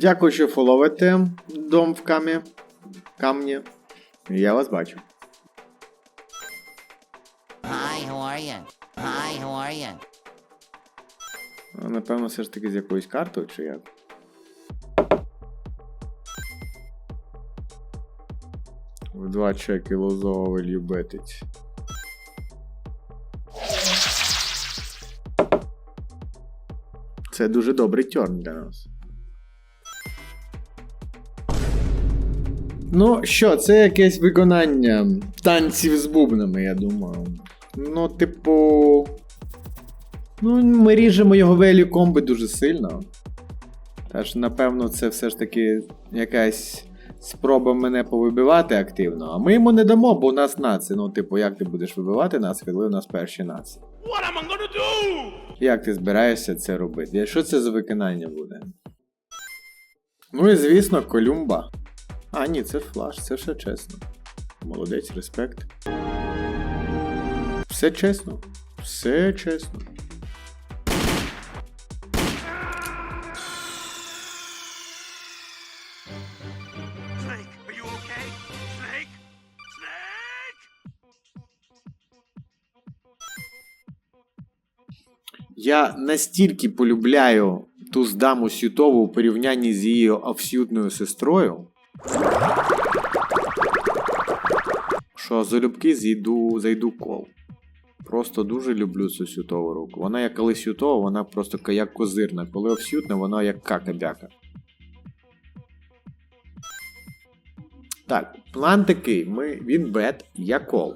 Дякую, що фоловите дом в камі. Камні. Я вас бачу. Hi, how are you? Hi, how are you? А, Напевно, все ж таки з якоюсь картою чи як. В два чеки лозового любитить. Це дуже добрий тьорн для нас. Ну що, це якесь виконання танців з бубнами, я думаю. Ну, типу. Ну, ми ріжемо його велі комби дуже сильно. Тож, напевно, це все ж таки якась спроба мене повибивати активно. А ми йому не дамо, бо у нас наци. Ну, типу, як ти будеш вибивати нас, коли у нас перші наци? What am I gonna do? Як ти збираєшся це робити? Що це за виконання буде? Ну і звісно, колюмба. А, ні, це флаш, це все чесно. Молодець, респект. Все чесно. Все чесно. Я настільки полюбляю ту здаму Сютову у порівнянні з її овсютною сестрою. Що залюбки зійду, зайду кол. Просто дуже люблю цю сютову руку. Вона як коли сютова, вона просто як козирна. Коли овсютна, вона як кака-бяка. Так, план такий. Ми, він бет, я кол.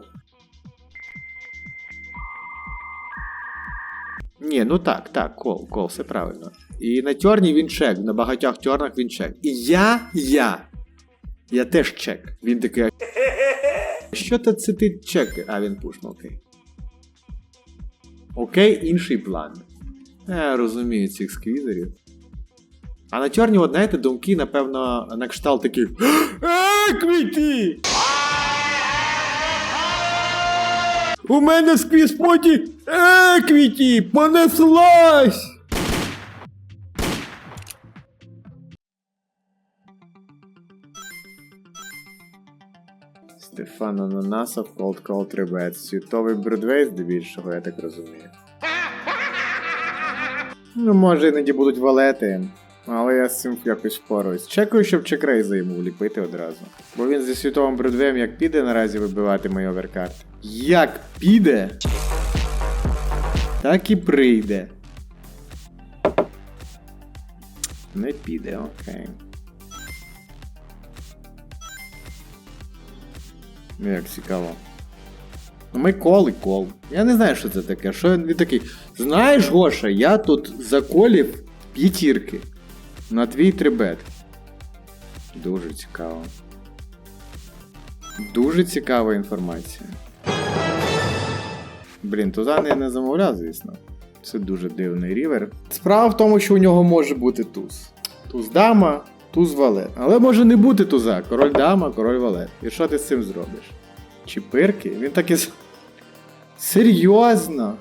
Ні, ну так, так, кол, кол, все правильно. І на тьорні він чек, на багатьох тьорнах він чек. І я, я. Я теж чек. Він такий. Що то це ти чек? А, він пуш, ну окей. Окей, інший план. Я розумію цих сквізерів. А на тьорні, от знаєте, думки, напевно, на кшталт таких. Е! У мене сквіз поті еквіті понеслась! Стефан Ананасов, Cold Cold Rебет. Світовий Бродвей, здебільшого, я так розумію. Ну, може, іноді будуть валети, але я з цим якось впораюсь. Чекаю, щоб чекрейза йому вліпити одразу. Бо він зі світовим бродвеєм як піде наразі вибивати мої оверкарти. Як піде? Так і прийде. Не піде, окей. Ну, Як цікаво. Ну, ми кол і кол. Я не знаю, що це таке. Що він такий. Знаєш, Гоша, я тут заколів п'ятірки. На твій трибет. Дуже цікаво. Дуже цікава інформація. Блін, тузан я не замовляв, звісно. Це дуже дивний рівер. Справа в тому, що у нього може бути туз. Туз дама, туз валет. Але може не бути туза. Король дама, король валет. І що ти з цим зробиш? Чіпирки? Він так і. Серйозно?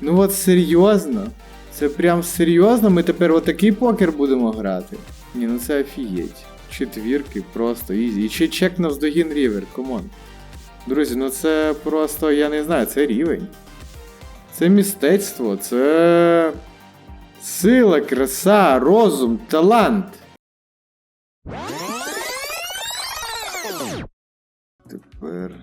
Ну от серйозно? Це прям серйозно? Ми тепер отакий покер будемо грати. Ні, ну це офігеть. Четвірки просто ізі. І ще чек на вздогін рівер, комон. Друзі, ну це просто, я не знаю, це рівень. Це мистецтво, це. Сила, краса, розум, талант. Тепер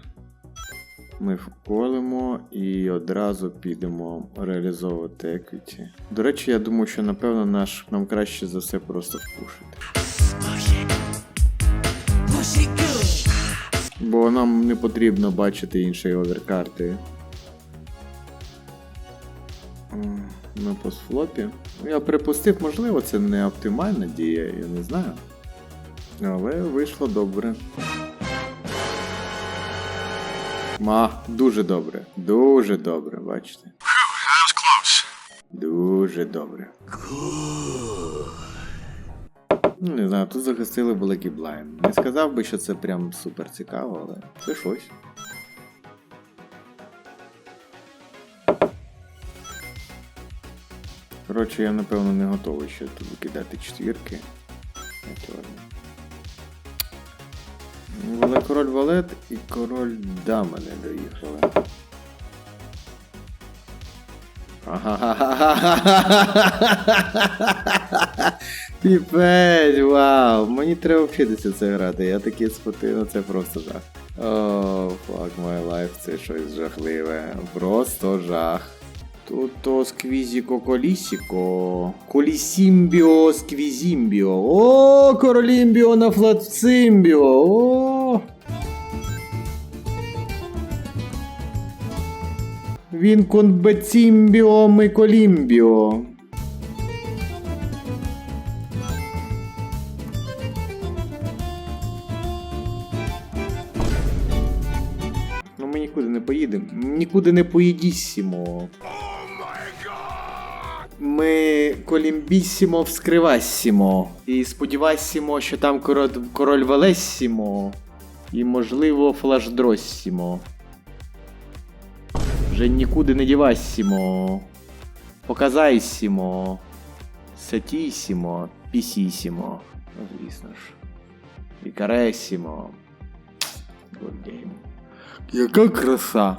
ми вколимо і одразу підемо реалізовувати еквіті. До речі, я думаю, що напевно наш нам краще за все просто впушити. Бо нам не потрібно бачити інші оверкарти. На постфлопі. Я припустив, можливо, це не оптимальна дія, я не знаю. Але вийшло добре. Ма, дуже добре. Дуже добре, бачите. Дуже добре. Ну, не знаю, тут захистили великий блайн. Не сказав би, що це прям супер цікаво, але це щось. Коротше, я напевно не готовий ще тут викидати четвірки. Але король валет і король дама не доїхали. Піпець, вау! Мені треба вчитися це грати. Я такі споти, ну це просто жах. О, fuck my life, це щось жахливе. Просто жах. Тут сквізіко колісіко. Колісімбіо сквізімбіо. О, королімбіо на флатцимбіо. О! Він конбецімбіо миколімбіо. Ну ми нікуди не поїдемо. Нікуди не поїдісімо. Ми колімбісімо вскривасімо. І сподівасімо, що там король, король Велесімо. І, можливо, флаждросімо. Вже нікуди не дівасімо. Показайсімо. Сатісімо. Пісісімо. Ну, звісно ж. І каресімо. Good game. Яка краса!